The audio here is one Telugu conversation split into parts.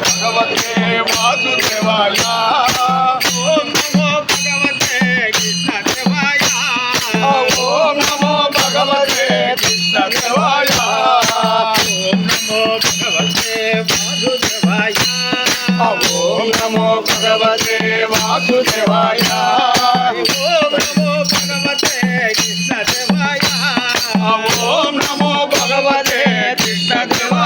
భగవతే వాసుదేవాయ. ఓం నమో భగవతే కృష్ణదేవాయ. ఓం నమో భగవతే కృష్ణదేవాయ. ఓం నమో భగవతే వాసుదేవాయ. ఓం నమో భగవతే వాసుదేవాయ. ఓం నమో భగవతే కృష్ణదేవాయ. ఓం నమో భగవతే కృష్ణదేవాయ.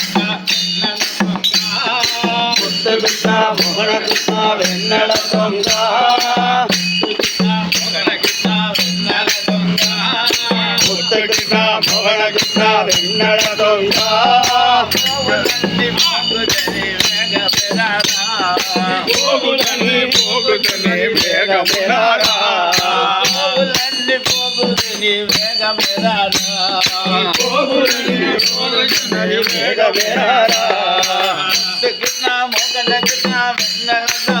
వెన్నెల దొంగ ముద్దు కృష్ణ మోహన కృష్ణ వెన్నెల దొంగ పోగులని పోగుదని వేగమునారా పోగులని పోగుదని వేగమునారా విష్ణు కృష్ణ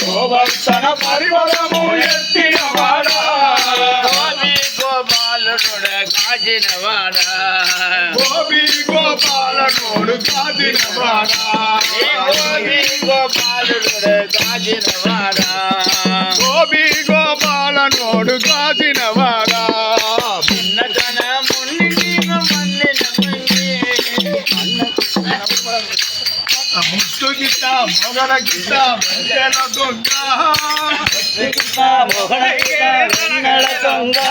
గోవర్ధన పర్వతము ఎత్తినవాడా కాజినవాడా గోపి గోపాల నోడు కాదినవాడా గోపాలుడు కాజినవాడా గోపి గోపాల నోడు కాదినవాడా చిన్నతన మున్ని నీకు మన్నిన మంగి ముత్తు గిట్ట మొగల గిట్ట వెంకట దొంగ మోహన వెన్నెల దొంగ.